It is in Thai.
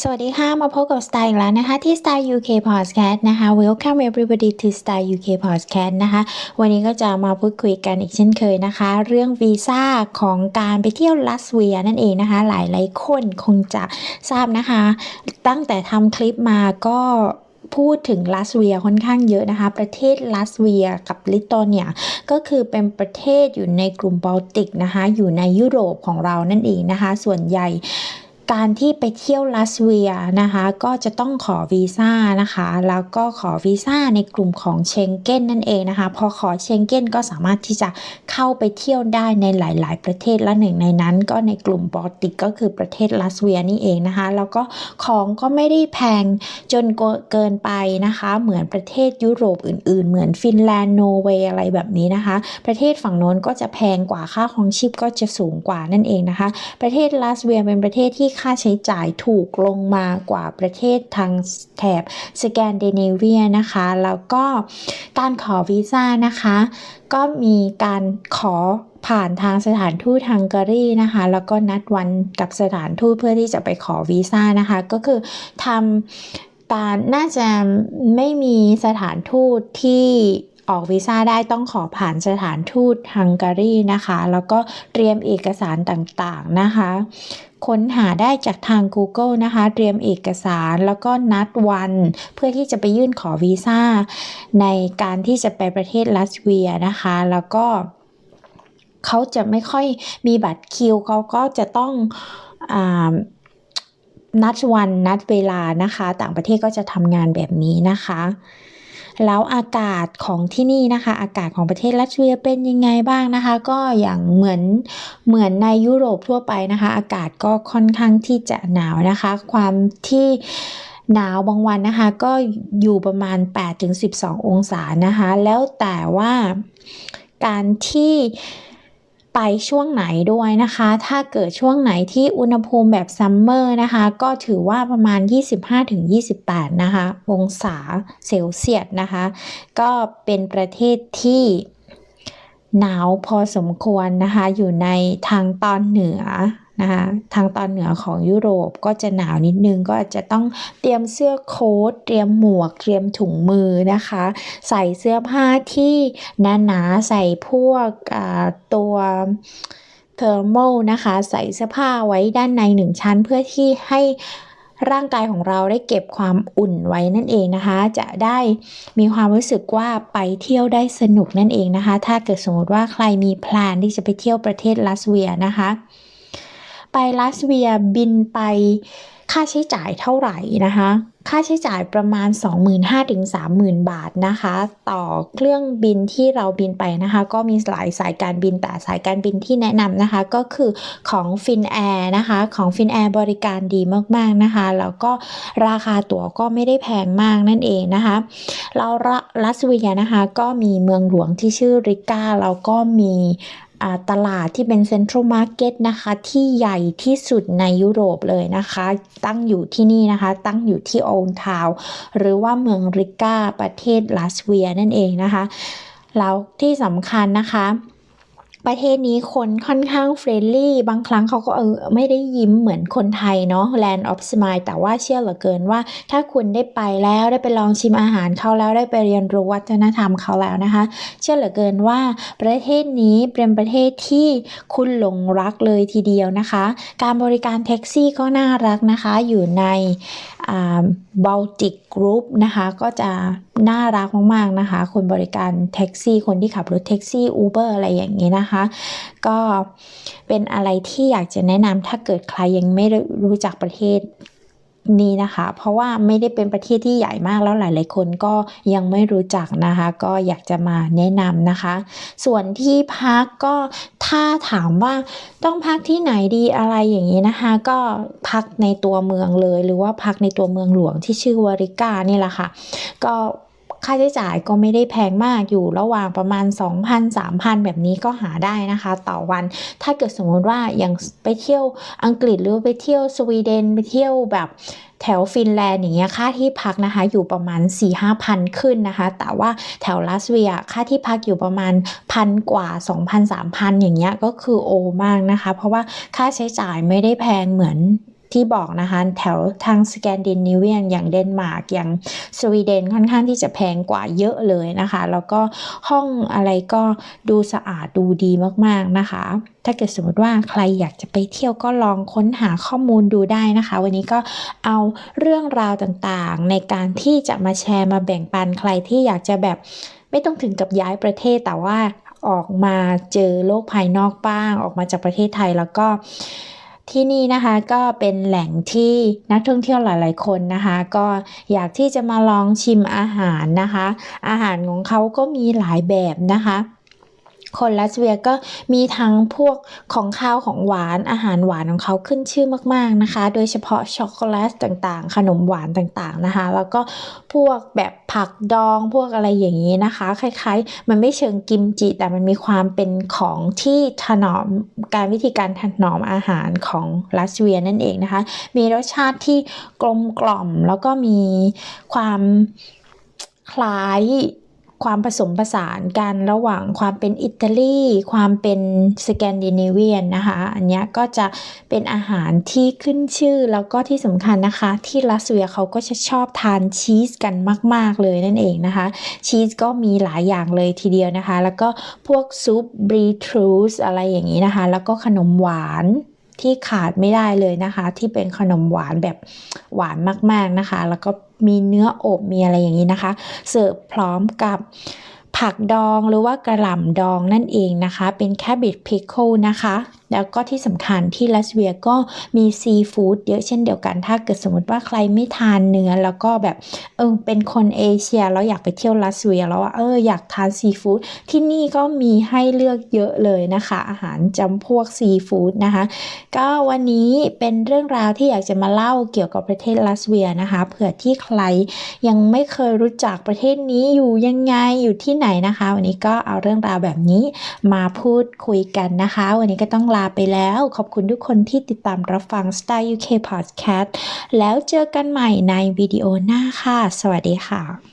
สวัสดีค่ะ มาพบกับสไตล์อีกแล้วนะคะ ที่ Style UK Podcast นะคะ Welcome everybody to Style UK Podcast นะคะ วันนี้ก็จะมาพูดคุยกันอีกเช่นเคยนะคะ เรื่องวีซ่าของการไปเที่ยวลัสเวียนั่นเองนะคะ หลายหลายคนคงจะทราบนะคะ ตั้งแต่ทำคลิปมาก็พูดถึงลัสเวียค่อนข้างเยอะนะคะ ประเทศลัสเวียกับลิโตเนียก็คือเป็นประเทศอยู่ในกลุ่มบอลติกนะคะ อยู่ในยุโรปของเรานั่นเองนะคะ ส่วนใหญ่ การที่ไปเที่ยวลัสเวียนะคะก็จะต้องขอวีซ่านะคะแล้วก็ขอวีซ่าในกลุ่มของเชงเก้นนั่นเองนะคะพอขอเชงเก้นก็สามารถที่จะเข้าไปเที่ยวได้ในหลาย ๆ ประเทศและหนึ่งในนั้น ก็ในกลุ่มบอลติกก็คือประเทศลัสเวียนี่เองนะคะแล้วก็ของก็ไม่ได้แพงจนเกินไปนะคะ เหมือนประเทศยุโรปอื่น ๆ เหมือนฟินแลนด์โนเวย์อะไรแบบนี้นะคะ ประเทศฝั่งโน้นก็จะแพงกว่าค่าของชีพก็จะสูงกว่านั่นเองนะคะ ประเทศลัสเวียเป็นประเทศที่ค่าใช้จ่ายถูกลงมากว่าประเทศทางแถบสแกนดิเนเวียนะคะ แล้วก็การขอวีซ่านะคะ ก็มีการขอผ่านทางสถานทูตฮังการีนะคะ แล้วก็นัดวันกับสถานทูตเพื่อที่จะไปขอวีซ่านะคะ ก็คือทำการน่าจะไม่มีสถานทูตที่ ออกวีซ่าได้ต้องขอผ่านสถานทูตฮังการีนะคะ แล้วก็เตรียมเอกสารต่างๆนะคะ ค้นหาได้จากทาง Google นะคะ เตรียมเอกสารแล้วก็นัดวันเพื่อที่จะไปยื่นขอวีซ่า ในการที่จะไปประเทศลัสเวียนะคะ แล้วก็เขาจะไม่ค่อยมีบัตรคิวเขาก็จะต้องอนัดวันนัดเวลานะคะ ต่างประเทศก็จะทำงานแบบนี้นะคะ แล้วอากาศของที่นี่นะคะ อากาศของประเทศรัสเซียเป็นยังไงบ้างนะคะ ก็อย่างเหมือนเหมือนในยุโรปทั่วไปนะคะ อากาศก็ค่อนข้างที่จะหนาวนะคะ ความที่หนาวบางวันนะคะ ก็อยู่ประมาณ 8-12 องศานะคะ แล้วแต่ว่าการที่ ไปช่วงไหนด้วยนะคะ ถ้าเกิดช่วงไหนที่อุณหภูมิแบบซัมเมอร์นะคะ ก็ถือว่าประมาณ 25-28 นะคะ องศาเซลเซียสนะคะ ก็เป็นประเทศที่หนาวพอสมควรนะคะ อยู่ในทางตอนเหนือ นะคะทางตอนเหนือของยุโรปก็จะหนาวนิดนึงก็อาจจะต้องเตรียมเสื้อโค้ทเตรียมหมวก เตรียมถุงมือนะคะ ใส่เสื้อผ้าที่หนาๆใส่พวกตัวเทอร์โมนะคะ ใส่เสื้อผ้าไว้ด้านในหนึ่งชั้นเพื่อที่ให้ร่างกายของเราได้เก็บความอุ่นไว้นั่นเองนะคะ จะได้มีความรู้สึกว่าไปเที่ยวได้สนุกนั่นเองนะคะ ถ้าเกิดสมมติว่าใครมีแพลนที่จะไปเที่ยวประเทศลัสเวียนะคะ ไปลัสเวียบินไปค่าใช้จ่ายเท่าไหร่นะคะ ค่าใช้จ่ายประมาณ 25,000ถึง30,000 บาทนะคะ ต่อเครื่องบินที่เราบินไปนะคะ ก็มีหลายสายการบินแต่สายการบินที่แนะนำนะคะ ก็คือของฟินแอร์นะคะของฟินแอร์บริการดีมากๆนะคะ แล้วก็ราคาตั๋วก็ไม่ได้แพงมากนั่นเองนะคะ เราลัสเวียนะคะก็มีเมืองหลวงที่ชื่อริก้าแล้วก็มี ตลาดที่เป็นเซ็นทรัลมาร์เก็ตนะคะ ที่ใหญ่ที่สุดในยุโรปเลยนะคะ ตั้งอยู่ที่นี่นะคะ ตั้งอยู่ที่โอนทาวหรือว่าเมืองริก้าประเทศลัสเวียนั่นเองนะคะแล้วที่สำคัญนะคะ ประเทศนี้คนค่อนข้างเฟรนลี่ บางครั้งเขาก็เออไม่ได้ยิ้มเหมือนคนไทยเนาะ Land of Smile แต่ว่าเชื่อเหลือเกินว่า ถ้าคุณได้ไปแล้วได้ไปลองชิมอาหารเขาแล้วได้ไปเรียนรู้วัฒนธรรมเขาแล้วนะคะ เชื่อเหลือเกินว่าประเทศนี้เป็นประเทศที่คุณหลงรักเลยทีเดียวนะคะ การบริการแท็กซี่ก็น่ารักนะคะอยู่ใน บอลติกกรุ๊ปนะคะก็จะน่ารักมากๆนะคะ คนบริการแท็กซี่ คนที่ขับรถแท็กซี่อูเบอร์อะไรอย่างนี้นะคะ ก็เป็นอะไรที่อยากจะแนะนำถ้าเกิดใครยังไม่รู้จักประเทศ นี้นะคะ เพราะว่าไม่ได้เป็นประเทศที่ใหญ่มากแล้วหลาย ๆ คนก็ยังไม่รู้จักนะคะ ก็อยากจะมาแนะนำนะคะ ส่วนที่พักก็ถ้าถามว่าต้องพักที่ไหนดีอะไรอย่างนี้นะคะ ก็พักในตัวเมืองเลย หรือว่าพักในตัวเมืองหลวงที่ชื่อวาริกานี่แหละค่ะ ก็ ค่าใช้จ่ายก็ไม่ได้แพงมากอยู่ระหว่างประมาณ 2,000-3,000 แบบนี้ก็หาได้นะคะ ต่อวัน ถ้าเกิดสมมติว่าอย่างไปเที่ยวอังกฤษหรือไปเที่ยวสวีเดนไปเที่ยวแบบแถวฟินแลนด์อย่างเงี้ยค่าที่พักนะคะอยู่ประมาณ 4 5พันขึ้นนะคะ แต่ว่าแถวลัสเวียค่าที่พักอยู่ประมาณพันกว่า 2,000 3,000 อย่างเงี้ยก็คือโอมากนะคะ เพราะว่าค่าใช้จ่ายไม่ได้แพงเหมือน ที่บอกนะคะ แถวทางสแกนดิเนเวียนอย่างเดนมาร์กอย่างสวีเดนค่อนข้างที่จะแพงกว่าเยอะเลยนะคะ แล้วก็ห้องอะไรก็ดูสะอาดดูดีมากๆนะคะ ถ้าเกิดสมมติว่าใครอยากจะไปเที่ยวก็ลองค้นหาข้อมูลดูได้นะคะ วันนี้ก็เอาเรื่องราวต่างๆ ในการที่จะมาแชร์มาแบ่งปันใครที่อยากจะแบบไม่ต้องถึงกับย้ายประเทศแต่ว่าออกมาเจอโลกภายนอกบ้าง ออกมาจากประเทศไทยแล้วก็ ที่นี่นะคะก็เป็นแหล่งที่นักท่องเที่ยวหลาย ๆ คนนะคะ ก็อยากที่จะมาลองชิมอาหารนะคะ อาหารของเขาก็มีหลายแบบนะคะ คนรัสเซียก็มีทั้งพวกของข้าวของหวานอาหารหวานของเขาขึ้นชื่อมากๆนะคะ โดยเฉพาะช็อกโกแลตต่างๆ ขนมหวานต่างๆนะคะ แล้วก็พวกแบบผักดองพวกอะไรอย่างนี้นะคะ คล้ายๆ มันไม่เชิงกิมจิ แต่มันมีความเป็นของที่ถนอมการวิธีการถนอมอาหารของรัสเซียนั่นเองนะคะ มีรสชาติที่กลมกล่อมแล้วก็มีความคล้าย ความผสมผสานกันระหว่างความเป็นอิตาลีความเป็นสแกนดิเนเวียนนะคะ อันนี้ก็จะเป็นอาหารที่ขึ้นชื่อแล้วก็ที่สำคัญนะคะ ที่รัสเซียเขาก็จะชอบทานชีสกันมาก ๆ เลยนั่นเองนะคะ ชีสก็มีหลายอย่างเลยทีเดียวนะคะ แล้วก็พวกซุปบรีทรูสอะไรอย่างนี้นะคะ แล้วก็ขนมหวานที่ขาดไม่ได้เลยนะคะ ที่เป็นขนมหวานแบบหวานมาก ๆนะคะ แล้วก็ มีเนื้ออบมีอะไรอย่างนี้นะคะ เสิร์ฟพร้อมกับผักดองหรือว่ากระหล่ำดองนั่นเองนะคะ เป็นแคบิ g พิค l e นะคะ แล้วก็ที่สำคัญที่ลัสเวียก็มีซีฟู้ดเยอะเช่นเดียวกันถ้าเกิดสมมติว่าใครไม่ทานเนื้อแล้วก็แบบเออเป็นคนเอเชียแล้วอยากไปเที่ยวลัสเวียแล้วว่าเอออยากทานซีฟู้ดที่นี่ก็มีให้เลือกเยอะเลยนะคะ อาหารจำพวกซีฟู้ดนะคะก็วันนี้เป็นเรื่องราวที่อยากจะมาเล่าเกี่ยวกับประเทศลัสเวียนะคะเผื่อที่ใครยังไม่เคยรู้จักประเทศนี้อยู่ยังไงอยู่ที่ไหนนะคะ วันนี้ก็เอาเรื่องราวแบบนี้มาพูดคุยกันนะคะ วันนี้ก็ต้องลาาไปแล้ว ขอบคุณทุกคนที่ติดตามรับฟัง Style UK Podcast แล้วเจอกันใหม่ในวิดีโอหน้าค่ะ สวัสดีค่ะ